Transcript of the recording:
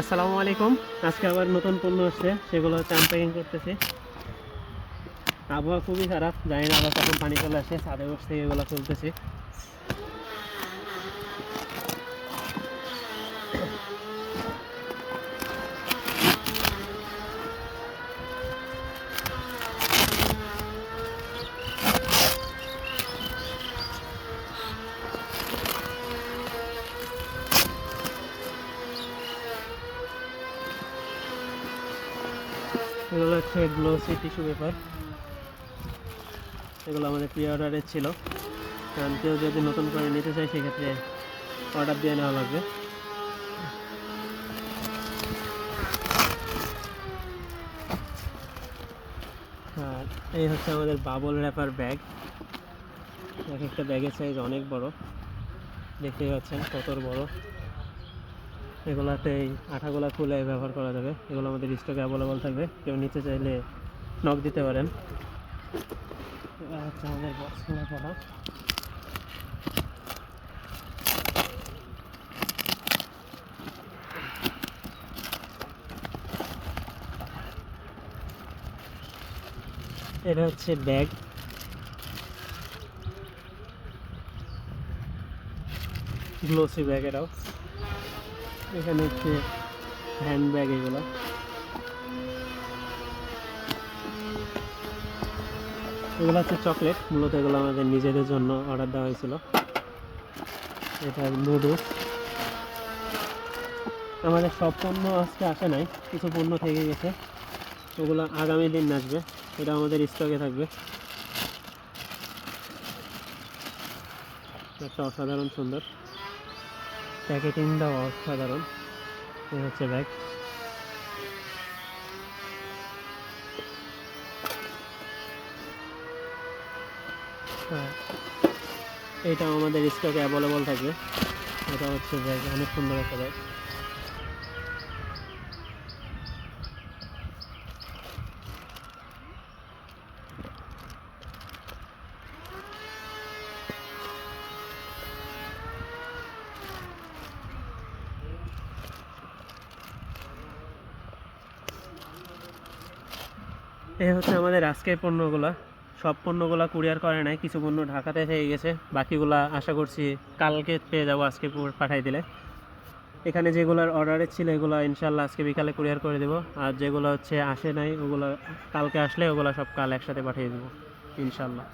আসসালামু আলাইকুম। আজকে আবার নতুন পণ্য আসছে, সেগুলো হচ্ছে আনপ্যাকিং করতেছি। আবহাওয়া খুবই খারাপ, জানি না আবার কখন পানি চলে আসে, ছাদে বসে এগুলো চলতেছি এগুলো হচ্ছে গ্লোসি টিস্যু পেপার এগুলো আমাদের প্রি অর্ডারের ছিল। কারণ কেউ যদি নতুন করে নিতে চায়, সেক্ষেত্রে অর্ডার দিয়ে নেওয়া লাগবে। আর এই হচ্ছে আমাদের বাবল র্যাপার ব্যাগ এক একটা ব্যাগের সাইজ অনেক বড়। দেখতেই পাচ্ছেন কত বড়। এগুলাতে এই আঠাগুলা খুলে ব্যবহার করা যাবে। এগুলো আমাদের স্টকে অ্যাভেলেবল থাকবে। কেউ নিতে চাইলে নক দিতে পারেন। হচ্ছে আমাদের বক্সগুলো করা এটা হচ্ছে ব্যাগ গ্লোসি ব্যাগ এটাও। এখানে হচ্ছে হ্যান্ড ব্যাগ এগুলো। এগুলো হচ্ছে চকলেট মূলত এগুলো আমাদের নিজেদের জন্য অর্ডার দেওয়া হয়েছিল। এটা নুডলস আমাদের সব পণ্য আজকে আসে নাই, কিছু পণ্য থেকে গেছে। ওগুলো আগামী দিন আসবে, এটা আমাদের স্টকে থাকবে। একটা অসাধারণ সুন্দর। প্যাকেটিংটাও অসাধারণ। এই হচ্ছে ব্যাগ হ্যাঁ এটা আমাদের স্টকে অ্যাভেলেবল থাকবে এটা হচ্ছে ব্যাগ অনেক সুন্দর একটা ব্যাগ এই হচ্ছে আমাদের আজকের পণ্যগুলা। সব পণ্যগুলা কুরিয়ার করে নাই, কিছু পণ্য ঢাকাতে থেকে গেছে। বাকিগুলা আশা করছি কালকে পেয়ে যাব আজকে পাঠাই দিলে। এখানে যেগুলোর অর্ডারে ছিল, এগুলো ইনশাল্লাহ আজকে বিকালে কুরিয়ার করে দেবো। আর যেগুলো হচ্ছে আসে নাই, ওগুলো কালকে আসলে ওগুলো সব কাল একসাথে পাঠিয়ে দেবো ইনশাল্লাহ